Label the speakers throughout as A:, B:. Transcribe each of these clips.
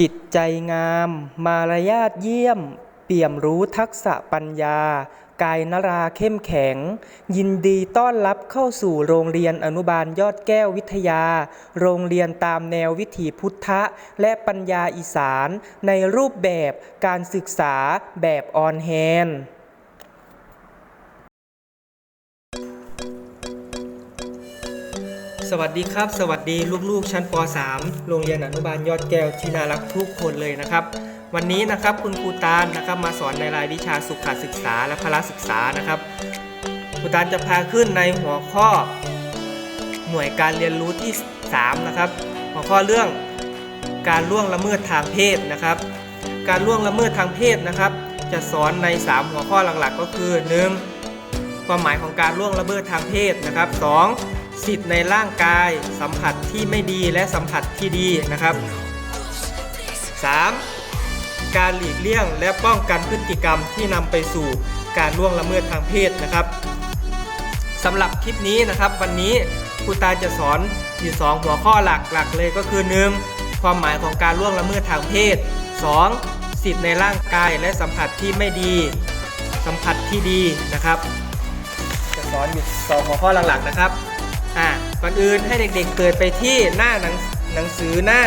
A: จิตใจงาม มารยาทเยี่ยม เปี่ยมรู้ทักษะปัญญา กายนราเข้มแข็ง ยินดีต้อนรับเข้าสู่โรงเรียนอนุบาลยอดแก้ววิทยา โรงเรียนตามแนววิถีพุทธะ และปัญญาอีสาน ในรูปแบบการศึกษาแบบออนแฮน วัสดีครับ สวัสดีลูกๆชั้นป .3 โรงเรียนอนุบาลยอดแก้วที่น่ารักทุกคนเลยนะครับ วันนี้นะครับคุณครูตาลนะครับมาสอนในรายวิชาสุขศึกษาและพละศึกษานะครับครูตาลจะพาขึ้นในหัวข้อ หน่วยการเรียนรู้ที่ 3 นะครับ หัวข้อเรื่องการล่วงละเมิดทางเพศนะครับ การล่วงละเมิดทางเพศนะครับ จะสอนใน 3 หัวข้อหลักๆ ก็คือ 1. ความหมายของการล่วงละเมิดทางเพศนะครับ 2. สิทธิ์ในร่างกายสัมผัสที่ไม่ดีและสัมผัสที่ดีนะครับ 3. การหลีกเลี่ยงและป้องกันพฤติกรรมที่นำไปสู่การล่วงละเมิดทางเพศนะครับสำหรับคลิปนี้นะครับ วันนี้ครูตาจะสอนอยู่ 2 หัวข้อหลักๆเลยก็คือ 1. ความหมายของการล่วงละเมิดทางเพศ 2. สิทธิ์ในร่างกายและสัมผัสที่ไม่ดี สัมผัสที่ดีนะครับ จะสอนอยู่สองหัวข้อหลักๆนะครับ อ่าก่อนอื่นให้เด็กๆเปิดไปที่หน้าหนังหนังสือหน้า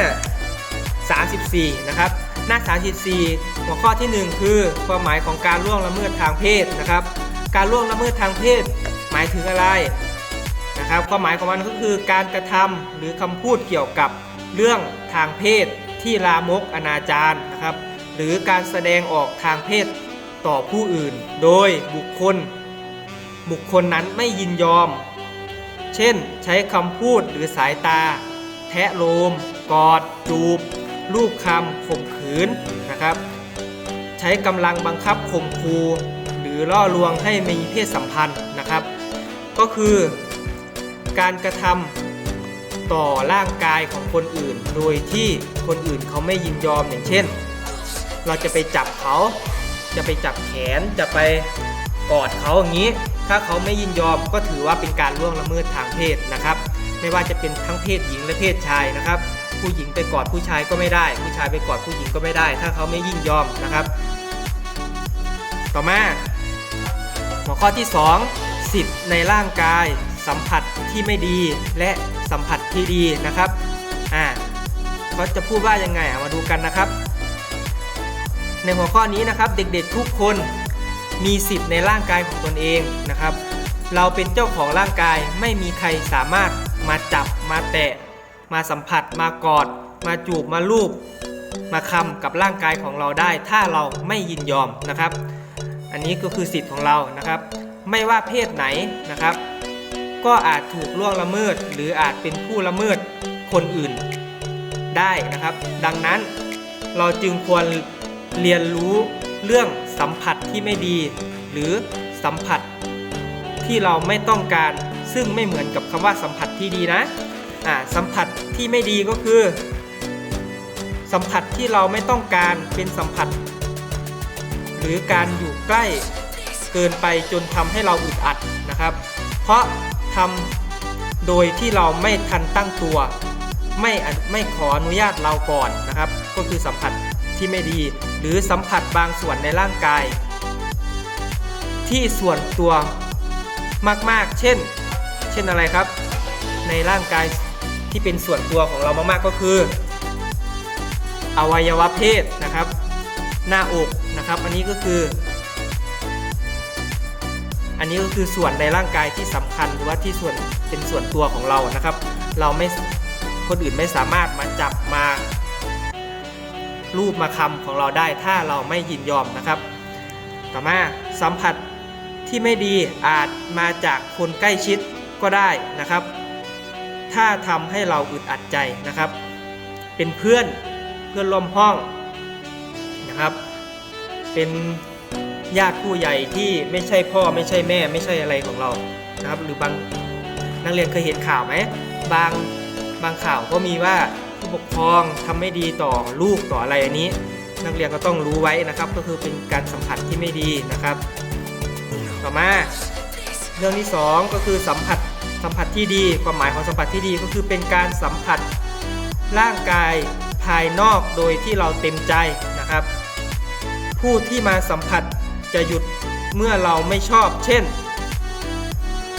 A: 34 นะครับ หน้า 34 หัวข้อทีหนึ่1 คือ ความหมายของการล่วงละเมิดทางเพศนะครับ การล่วงละเมิดทางเพศ หมายถึงอะไรนะครับ ความหมายของมันก็คือการกระทำหรือคำพูดเกี่ยวกับเรื่องทางเพศที่ลามกอนาจารนะครับ หรือการแสดงออกทางเพศต่อผู้อื่น โดยบุคคล บุคคลนั้นไม่ยินยอม เช่น ใช้คำพูดหรือสายตา แทะโลม กอด จูบ รูปคำข่มขืนนะครับ ใช้กำลังบังคับข่มคูหรือล่อลวงให้มีเพศสัมพันธ์นะครับ ก็คือการกระทำต่อร่างกายของคนอื่น โดยที่คนอื่นเขาไม่ยินยอมอย่างเช่น เราจะไปจับเขา จะไปจับแขนจะไปกอดเขาอย่างนี้ ถ้าเขาไม่ยินยอมก็ถือว่าเป็นการล่วงละเมิดทางเพศนะครับ ไม่ว่าจะเป็นทั้งเพศหญิงและเพศชายนะครับ ผู้หญิงไปกอดผู้ชายก็ไม่ได้ ผู้ชายไปกอดผู้หญิงก็ไม่ได้ ถ้าเขาไม่ยินยอมนะครับ ต่อมา หัวข้อที่ 2 สิทธิ์ในร่างกาย สัมผัสที่ไม่ดีและสัมผัสที่ดีนะครับอ่าเขาจะพูดว่ายังไงมาดูกันนะครับ ในหัวข้อนี้นะครับเด็กๆทุกคน มีสิทธิ์ในร่างกายของตนเองนะครับ เราเป็นเจ้าของร่างกายไม่มีใครสามารถมาจับมาแตะ มาสัมผัส มากอด มาจูบมาลูบมาคำกับร่างกายของเราได้ ถ้าเราไม่ยินยอมนะครับ อันนี้ก็คือสิทธิ์ของเรานะครับ ไม่ว่าเพศไหนนะครับ ก็อาจถูกล่วงละเมิด หรืออาจเป็นผู้ละเมิดคนอื่นได้นะครับ ดังนั้นเราจึงควรเรียนรู้เรื่อง สัมผัสที่ไม่ดี หรือสัมผัสที่เราไม่ต้องการ ซึ่งไม่เหมือนกับคำว่าสัมผัสที่ดีนะอ่าสัมผัสที่ไม่ดีก็คือ สัมผัสที่เราไม่ต้องการเป็นสัมผัส หรือการอยู่ใกล้เกินไปจนทำให้เราอึดอัดนะครับ เพราะทำโดยที่เราไม่ทันตั้งตัว ไม่ไม่ขออนุญาตเราก่อนนะครับ ก็คือสัมผัสที่ไม่ดีหรือสัมผัสบางส่วนในร่างกาย ที่ส่วนตัวมากๆ เช่น เช่นอะไรครับ ในร่างกายที่เป็นส่วนตัวของเรามากๆก็คือ อวัยวะเพศนะครับ หน้าอกนะครับ อันนี้ก็คือ อันนี้ก็คือส่วนในร่างกายที่สำคัญหรือว่าที่ส่วนเป็นส่วนตัวของเรานะครับ เราไม่คนอื่นไม่สามารถมาจับมา รูปมาคำของเราได้ถ้าเราไม่ยินยอมนะครับ ต่อมาสัมผัสที่ไม่ดีอาจมาจากคนใกล้ชิดก็ได้นะครับ ถ้าทำให้เราอึดอัดใจนะครับ เป็นเพื่อนเพื่อนร่วมห้องนะครับ เป็นญาติผู้ใหญ่ที่ไม่ใช่พ่อไม่ใช่แม่ไม่ใช่อะไรของเรานะครับ หรือบางนักเรียนเคยเห็นข่าวไหมบางบางข่าวก็มีว่า ผู้ปกครองทำไม่ดีต่อลูกต่ออะไรอันนี้ นักเรียนก็ต้องรู้ไว้นะครับ ก็คือเป็นการสัมผัสที่ไม่ดีนะครับ ต่อมาเรื่องที่ 2 ก็คือสัมผัสสัมผัสที่ดีความหมายของสัมผัสที่ดีก็คือเป็นการสัมผัสร่างกายภายนอกโดยที่เราเต็มใจนะครับ ผู้ที่มาสัมผัสจะหยุดเมื่อเราไม่ชอบ เช่น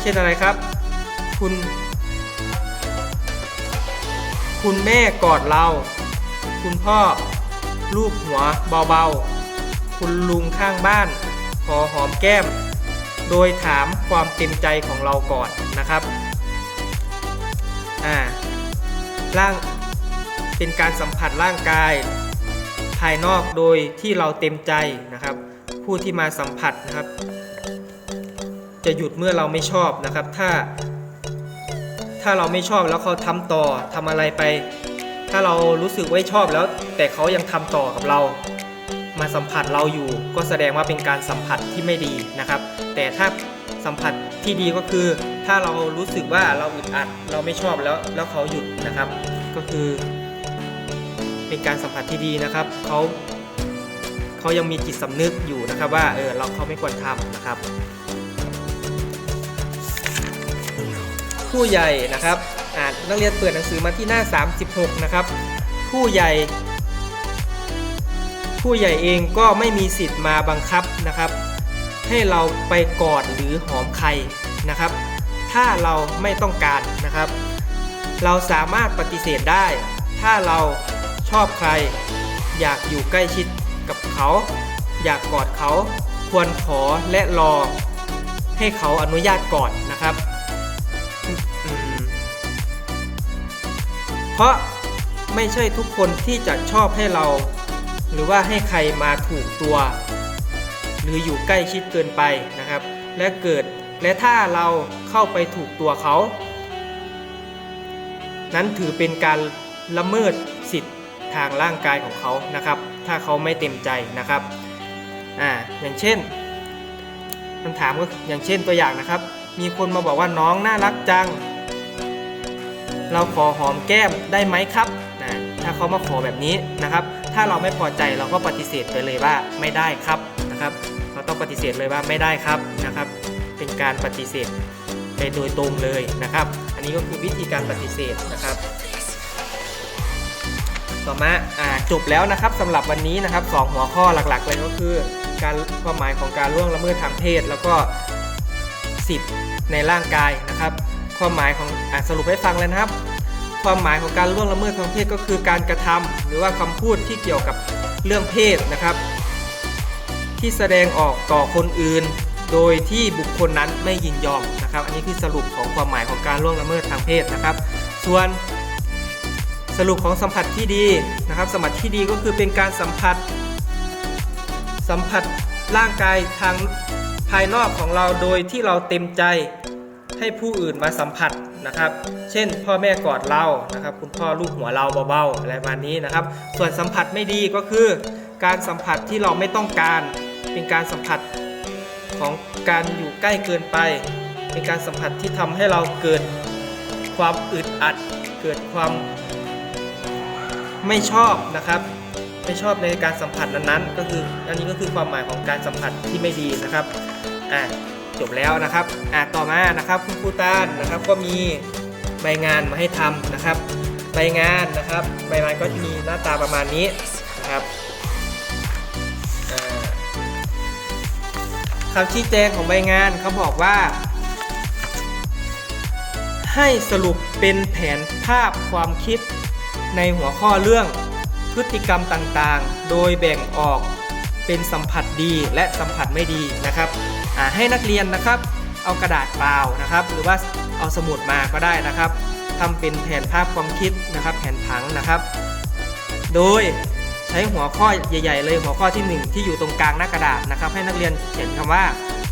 A: เช่นอะไรครับ คุณ คุณแม่กอดเรา คุณพ่อลูบหัวเบาๆ คุณลุงข้างบ้านขอหอมแก้ม โดยถามความเต็มใจของเราก่อนนะครับ อ่า ร่าง เป็นการสัมผัสร่างกาย ภายนอกโดยที่เราเต็มใจนะครับ ผู้ที่มาสัมผัสนะครับ จะหยุดเมื่อเราไม่ชอบนะครับ ถ้า ถ้าเราไม่ชอบแล้วเขาทำต่อทำอะไรไป ถ้าเรารู้สึกว่าชอบแล้ว แต่เขายังทำต่อกับเรา มาสัมผัสเราอยู่ ก็แสดงว่าเป็นการสัมผัสที่ไม่ดีนะครับ แต่ถ้าสัมผัสที่ดีก็คือ ถ้าเรารู้สึกว่าเราอึดอัด เราไม่ชอบแล้วแล้วเขาหยุดนะครับ ก็คือ เป็นการสัมผัสที่ดีนะครับเขาเขายังมีจิตสำนึกอยู่นะครับว่าเออเราเขาไม่ควรทำนะครับ ผู้ใหญ่นะครับอ่านนักเรียนเปิดหนังสือมาที่หน้า 36 นะครับ ผู้ใหญ่ ผู้ใหญ่เองก็ไม่มีสิทธิ์มาบังคับนะครับ ให้เราไปกอดหรือหอมใครนะครับ ถ้าเราไม่ต้องการนะครับ เราสามารถปฏิเสธได้ ถ้าเราชอบใคร อยากอยู่ใกล้ชิดกับเขา อยากกอดเขาควรขอและรอให้เขาอนุญาตก่อนนะครับ เพราะไม่ใช่ทุกคนที่จะชอบให้เรา หรือว่าให้ใครมาถูกตัว หรืออยู่ใกล้ชิดเกินไปนะครับ และเกิดและถ้าเราเข้าไปถูกตัวเขา นั้นถือเป็นการละเมิดสิทธิ์ทางร่างกายของเขานะครับ ถ้าเขาไม่เต็มใจนะครับอ่าอย่างเช่นคำถามก็อย่างเช่นตัวอย่างนะครับ มีคนมาบอกว่าน้องน่ารักจัง เราขอหอมแก้มได้ไหมครับนะถ้าเขามาขอแบบนี้นะครับ ถ้าเราไม่พอใจเราก็ปฏิเสธไปเลยว่าไม่ได้ครับนะครับ เราต้องปฏิเสธเลยว่าไม่ได้ครับนะครับ เป็นการปฏิเสธไปโดยตรงเลยนะครับ อันนี้ก็คือวิธีการปฏิเสธนะครับต่อมาอ่าจบแล้วนะครับสำหรับวันนี้นะครับสองหัวข้อหลักๆเลยก็คือ การความหมายของการล่วงละเมิดทางเพศ แล้วก็สิทธิ์ในร่างกายนะครับ ความหมายของอ่าสรุปให้ฟังเลยนะครับ ความหมายของการล่วงละเมิดทางเพศก็คือการกระทำหรือว่าคำพูดที่เกี่ยวกับเรื่องเพศนะครับ ที่แสดงออกต่อคนอื่น โดยที่บุคคลนั้นไม่ยินยอมนะครับ อันนี้คือสรุปของความหมายของการล่วงละเมิดทางเพศนะครับ ส่วนสรุปของสัมผัสที่ดีนะครับ สัมผัสที่ดีก็คือเป็นการสัมผัส สัมผัสร่างกายทางภายนอกของเราโดยที่เราเต็มใจ ให้ผู้อื่นมาสัมผัสนะครับ เช่น พ่อแม่กอดเรานะครับ คุณพ่อลูกหัวเราเบาๆอะไรประมาณนี้นะครับ ส่วนสัมผัสไม่ดีก็คือ การสัมผัสที่เราไม่ต้องการ เป็นการสัมผัสของการอยู่ใกล้เกินไป เป็นการสัมผัสที่ทำให้เราเกิดความอึดอัด เกิดความไม่ชอบนะครับไม่ชอบในการสัมผัสนั้นๆ ก็คืออันนี้ก็คือความหมายของการสัมผัสที่ไม่ดีนะครับอะ จบแล้วนะครับอะต่อมานะครับคุณครูตานนะครับก็มีใบงานมาให้ทำนะครับ ใบงานนะครับ ใบงานก็จะมีหน้าตาประมาณนี้นะครับคำชี้แจงของใบงานเขาบอกว่า ให้สรุปเป็นแผนภาพความคิดในหัวข้อเรื่องพฤติกรรมต่างๆ โดยแบ่งออกเป็นสัมผัสดีและสัมผัสไม่ดีนะครับ ให้นักเรียนนะครับเอากระดาษเปล่านะครับ หรือว่าเอาสมุดมาก็ได้นะครับทำเป็นแผนภาพความคิดนะครับ แผนผังนะครับ โดยใช้หัวข้อใหญ่ ๆ เลยหัวข้อที่ 1 ที่อยู่ตรงกลางหน้ากระดาษนะครับ ให้นักเรียนเขียนคำว่า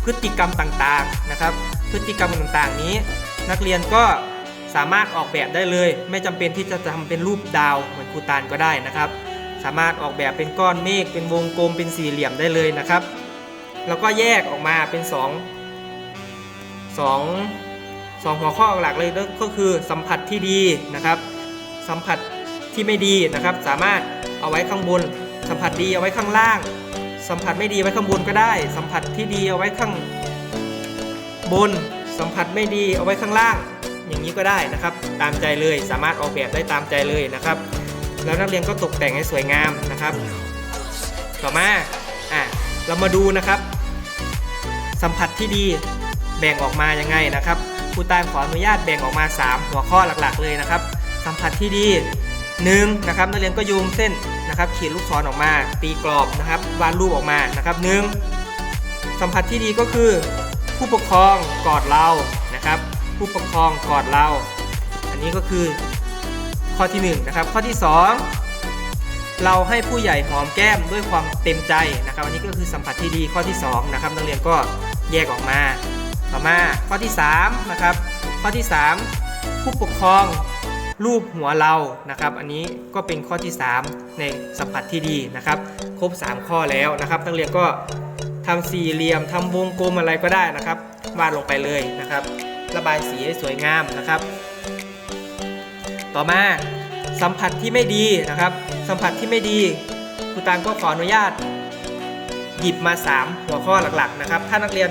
A: พฤติกรรมต่างๆนะครับ พฤติกรรมต่างๆ นี้ นักเรียนก็สามารถออกแบบได้เลย ไม่จำเป็นที่จะทำเป็นรูปดาวเหมือนครูตาลก็ได้นะครับ สามารถออกแบบเป็นก้อนเมฆเป็นวงกลมเป็นสี่เหลี่ยมได้เลยนะครับ แล้วก็แยกออกมาเป็น 2 2 2 หัวข้อหลักเลยก็คือสัมผัสที่ดีนะครับ สัมผัสที่ไม่ดีนะครับ สามารถเอาไว้ข้างบน สัมผัสดีเอาไว้ข้างล่าง สัมผัสไม่ดีไว้ข้างบนก็ได้ สัมผัสที่ดีเอาไว้ข้างบน สัมผัสไม่ดีเอาไว้ข้างล่าง อย่างนี้ก็ได้นะครับ ตามใจเลยสามารถออกแบบได้ตามใจเลยนะครับ แล้วนักเรียนก็ตกแต่งให้สวยงามนะครับ ต่อมาอะเรามาดูนะครับ สัมผัสที่ดีแบ่งออกมายังไงนะครับครูตาลขออนุญาตแบ่งออกมา 3 หัวข้อหลักๆ เลยนะครับ สัมผัสที่ดี1นะครับนักเรียนก็โยงเส้นนะครับขีดลูกศรออกมา ตีกรอบนะครับวาดรูปออกมานะครับหนึ่งสัมผัสที่ดีก็คือ ผู้ปกครองกอดเรานะครับ ผู้ปกครองกอดเรา อันนี้ก็คือข้อที่1นะครับข้อที่ 2 เราให้ผู้ใหญ่หอมแก้มด้วยความเต็มใจนะครับอันนี้ก็คือสัมผัสที่ดีข้อที่2นะครับนักเรียนก็แยกออกมา ต่อมาข้อที่3นะครับข้อที่ 3 ผู้ปกครองรูปหัวเรานะครับ อันนี้ก็เป็นข้อที่ 3 ในสัมผัสที่ดีนะครับ ครบ 3 ข้อแล้วนะครับนักเรียนก็ทำสี่เหลี่ยมทำวงกลมอะไรก็ได้นะครับวาดลงไปเลยนะครับ ระบายสีให้สวยงามนะครับ ต่อมา สัมผัสที่ไม่ดีนะครับ สัมผัสที่ไม่ดีครูตางก็ขออนุญาต หยิบมา 3 หัวข้อหลักๆนะครับ ถ้านักเรียน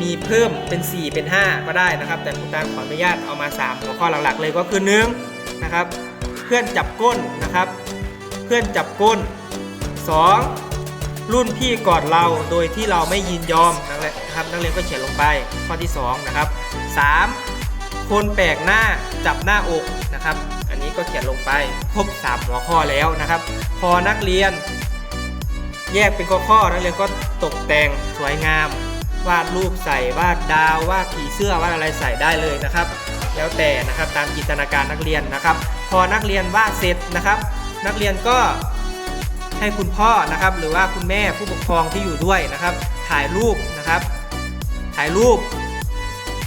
A: มีเพิ่มเป็น 4 เป็น 5 ก็ได้นะครับ แต่ครูตางขออนุญาตเอามา 3 หัวข้อหลักๆ เลยก็คือ1นะครับ เพื่อนจับก้นนะครับ เพื่อนจับก้น 2. รุ่นพี่กอดเราโดยที่เราไม่ยินยอมนะครับนักเรียนก็เขียนลงไปข้อที่ 2 นะครับ 3. คนแปลกหน้าจับหน้าอกนะครับ อันนี้ก็เขียนลงไปครบ3หัวข้อแล้วนะครับ พอนักเรียน แยกเป็นข้อๆนักเรียนก็ตกแต่งสวยงาม วาดรูปใส่วาดดาววาดผีเสื้อวาดอะไรใส่ได้เลยนะครับ แล้วแต่นะครับตามจินตนาการนักเรียนนะครับ พอนักเรียนวาดเสร็จนะครับ นักเรียนก็ให้คุณพ่อนะครับ หรือว่าคุณแม่ผู้ปกครองที่อยู่ด้วยนะครับ ถ่ายรูปนะครับ ถ่ายรูป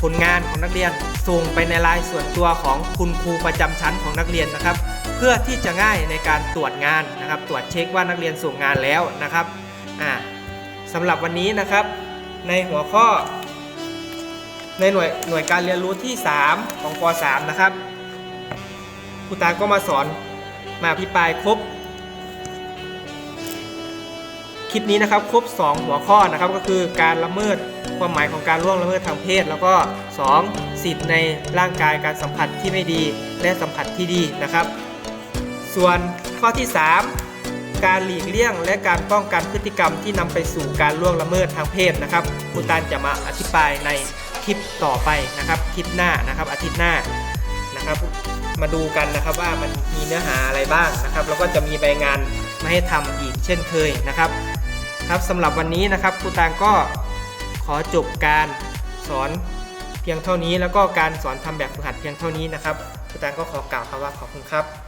A: ผลงานของนักเรียน ส่งไปในไลน์ส่วนตัวของคุณครูประจำชั้นของนักเรียนนะครับ เพื่อที่จะง่ายในการตรวจงานนะครับ ตรวจเช็คว่านักเรียนส่งงานแล้วนะครับอ่าสำหรับวันนี้นะครับ ในหัวข้อ ในหน่วยหน่วยการเรียนรู้ที่ 3 ของป .3 นะครับครูตาก็มาสอนมาอภิปรายครบคลิปนี้นะครับครบ 2 หัวข้อนะครับก็คือการละเมิดความหมายของการล่วงละเมิดทางเพศ แล้วก็ 2. สิทธิ์ในร่างกายการสัมผัสที่ไม่ดีและสัมผัสที่ดีนะครับ ส่วนข้อที่ 3 การหลีกเลี่ยงและการป้องกันพฤติกรรมที่นำไปสู่การล่วงละเมิดทางเพศนะครับครูตานจะมาอธิบายในคลิปต่อไปนะครับคลิปหน้านะครับอาทิตย์หน้านะครับ มาดูกันนะครับว่ามันมีเนื้อหาอะไรบ้างนะครับแล้วก็จะมีใบงานมาให้ทำอีกเช่นเคยนะครับ ครับสำหรับวันนี้นะครับครูตางก็ขอจบการสอน พียงเท่านี้ แล้วก็การสอนทำแบบฝึกหัดเพียงเท่านี้นะครับอาจารย์ก็ขอกล่าวคำว่าขอบคุณครับ